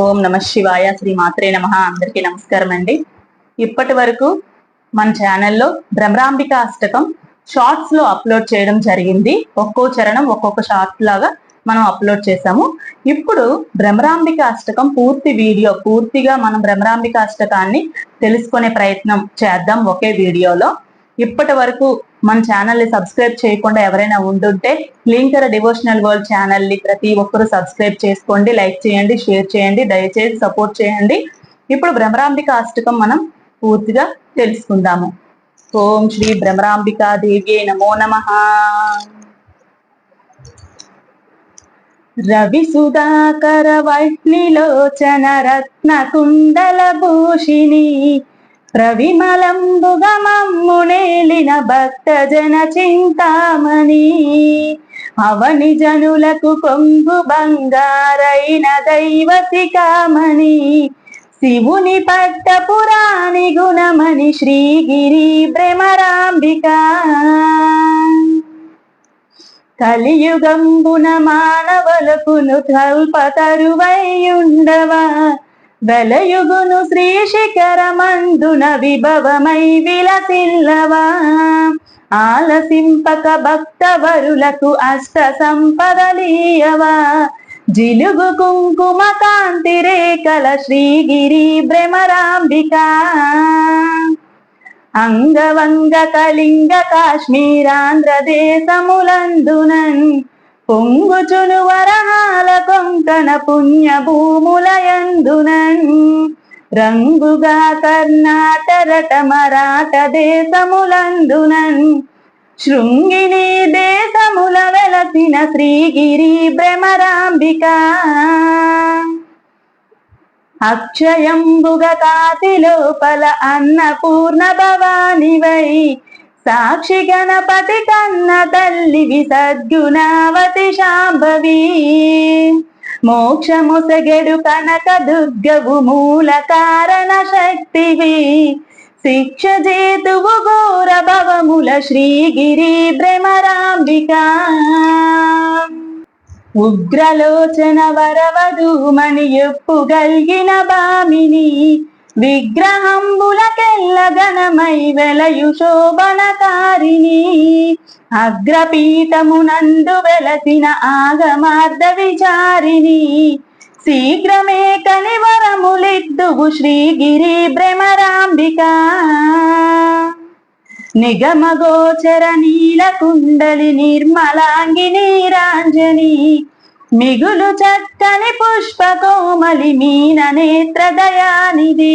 ఓం నమ శివాయ శ్రీ మాత్రే నమ. అందరికీ నమస్కారం అండి. ఇప్పటి వరకు మన ఛానల్లో భ్రమరాంబిక అష్టకం షార్ట్స్లో అప్లోడ్ చేయడం జరిగింది. ఒక్కో చరణం ఒక్కొక్క షార్ట్ లాగా మనం అప్లోడ్ చేసాము ఇప్పుడు భ్రమరాంబిక అష్టకం పూర్తి వీడియో పూర్తిగా మనం భ్రమరాంబిక అష్టకాన్ని తెలుసుకునే ప్రయత్నం చేద్దాం ఒకే వీడియోలో. ఇప్పటి వరకు మన ఛానల్ని సబ్స్క్రైబ్ చేయకుండా ఎవరైనా ఉండుంటే లింకర్ డివోషనల్ వరల్డ్ ఛానల్ని ప్రతి ఒక్కరూ సబ్స్క్రైబ్ చేసుకోండి లైక్ చేయండి షేర్ చేయండి దయచేసి సపోర్ట్ చేయండి. ఇప్పుడు భ్రమరాంబిక అష్టకం మనం పూర్తిగా తెలుసుకుందాము. ఓం శ్రీ భ్రమరాంబికా దేవ్యే నమో నమ. రవి సుధాకర వైష్ణిలోచన రత్న కుండల భూషిణి భక్త జన చింతామణి. అవని జనులకు కొంగు బంగారైన దైవతికామణి శివుని పట్ట పురాణి గుణమణి శ్రీగిరి భ్రమరాంబిక. కలియుగంబున మానవలకును ఉండవా? వెలయుగును శ్రీ శిఖరమందున విభవమై విలసిల్లవా. ఆలసింపక భక్త వరులకు అష్ట సంపదలీయవా. జిలుగు కుంకుమ కాంతి రేఖల శ్రీగిరి భ్రమరాంబిక. అంగవంగ కళింగ కాశ్మీరాంధ్ర దేశములందునన్ పొంగుచును వరహాల కొంకణ పుణ్య భూములయందునన్ రంగుగా కర్ణాటరట మరాఠ దేశములందునన్. శృంగిని దేశముల వెలసిన శ్రీగిరి భ్రమరాంబిక. అక్షయంబుగ కాతి లోపల అన్నపూర్ణ భవానివై. సాక్షి గణపతి కన్న తల్లివి సద్గుణావతి శాంభవి. మోక్షముసగెడు కనక దుర్గవు మూల కారణ శక్తివి. శిక్ష జేతువు ఘోర భవముల శ్రీగిరి భ్రమరాంబిక. ఉగ్రలోచన వరవధూమణి ఎప్పు గల్గిన బామిని. విగ్రహంబులకెల్ల గణమై వెలయు శోభనకారిణి. అగ్రపీఠమునందు వెలసిన ఆగమార్ధ విచారిణి. శీఘ్రమే కనివరములిద్దువు శ్రీగిరి భ్రమరాంబిక. నిగమగోచర నీల కుండలి నిర్మలాంగి నీరాంజని. మిగులు చక్కని పుష్ప కోమలి మీన నేత్రదయానిది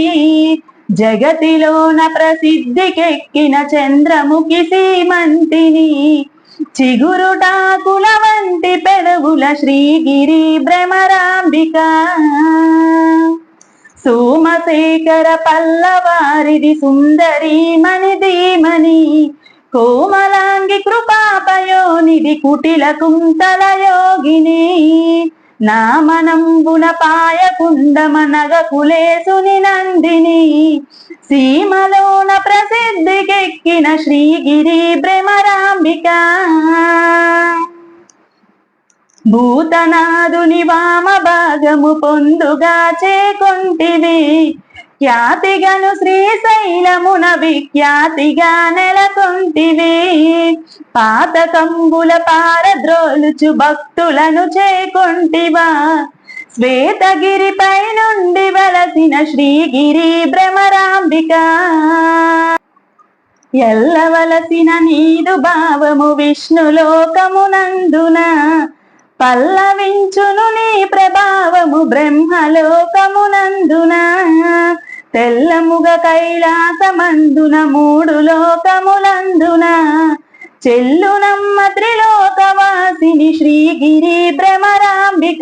జగతిలోన ప్రసిద్ధికెక్కిన చంద్రముఖి సీమంతిని చిగురుటాకుల వంటి పెదవుల శ్రీగిరి భ్రమరాంబిక. సోమశేఖర పల్లవారిది సుందరి మణిధీమణి కోమలాంగి కృపాపయోనిధి కుటిల కుంతల యోగిని. నామనంబున పాయకుండమనగ కులేసుని నందిని. సీమలోన ప్రసిద్ధికెక్కిన శ్రీగిరి భ్రమరాంబిక. భూతనాదుని వామ భాగము పొందుగా చేకొంటివి. ఖ్యాతిగను శ్రీశైలమున విఖ్యాతిగా నెలకొంటివి. పాతకంబుల పారద్రోలుచు భక్తులను చేకొంటివా. శ్వేతగిరిపై నుండి వలసిన శ్రీగిరి భ్రమరాంబిక. ఎల్లవలసిన నీదు భావము విష్ణులోకమునందున పల్లవించును నీ ప్రభావము బ్రహ్మలోకమునందున. తెల్లముగ కైలాసమందున మూడు లోకములందున చెల్లునమ్మ త్రిలోకవాసిని శ్రీగిరి భ్రమరాంబిక.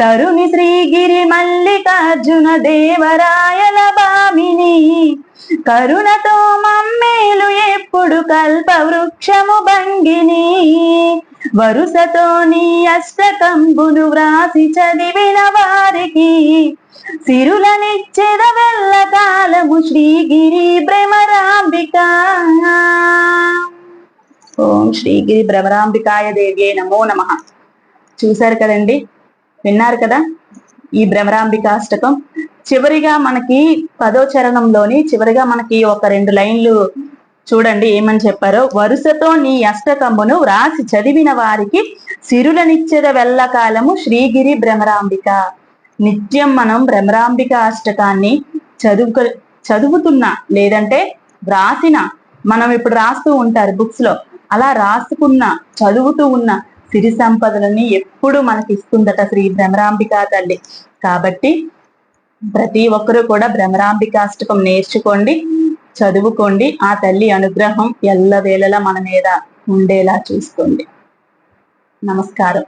తరుణి శ్రీగిరి మల్లికార్జున దేవరాయల బామిని. కరుణతో మమ్మేలు ఎప్పుడు కల్ప వృక్షము భంగిని. వరుసతో నీ అష్టకంబును వ్రాసి చదివిన వారు వారికి సిరులనిచ్చెద వెళ్ళ కాలము శ్రీగిరి భ్రమరాంబిక. ఓం శ్రీగిరి భ్రమరాంబికాయ దేవ్యే నమో నమ. చూశారు కదండి? విన్నారు కదా? ఈ భ్రమరాంబికాష్టకం. చివరిగా మనకి పదో చరణంలోని చివరిగా మనకి ఒక రెండు లైన్లు చూడండి ఏమని చెప్పారో. వరుసతో నీ అష్టకమును వ్రాసి చదివిన వారికి సిరులనిచ్చెద వెళ్ళకాలము శ్రీగిరి భ్రమరాంబిక. నిత్యం మనం భ్రమరాంబిక అష్టకాన్ని చదువుక చదువుతున్నా లేదంటే వ్రాసిన మనం ఇప్పుడు రాస్తూ ఉంటారు బుక్స్లో. అలా రాసుకున్న చదువుతూ ఉన్న సిరి సంపదలని ఎప్పుడు మనకి ఇస్తుందట శ్రీ భ్రమరాంబికా తల్లి. కాబట్టి ప్రతి ఒక్కరూ కూడా భ్రమరాంబికాష్టకం నేర్చుకోండి చదువుకోండి ఆ తల్లి అనుగ్రహం ఎల్లవేళలా మన మీద ఉండేలా చూసుకోండి. నమస్కారం.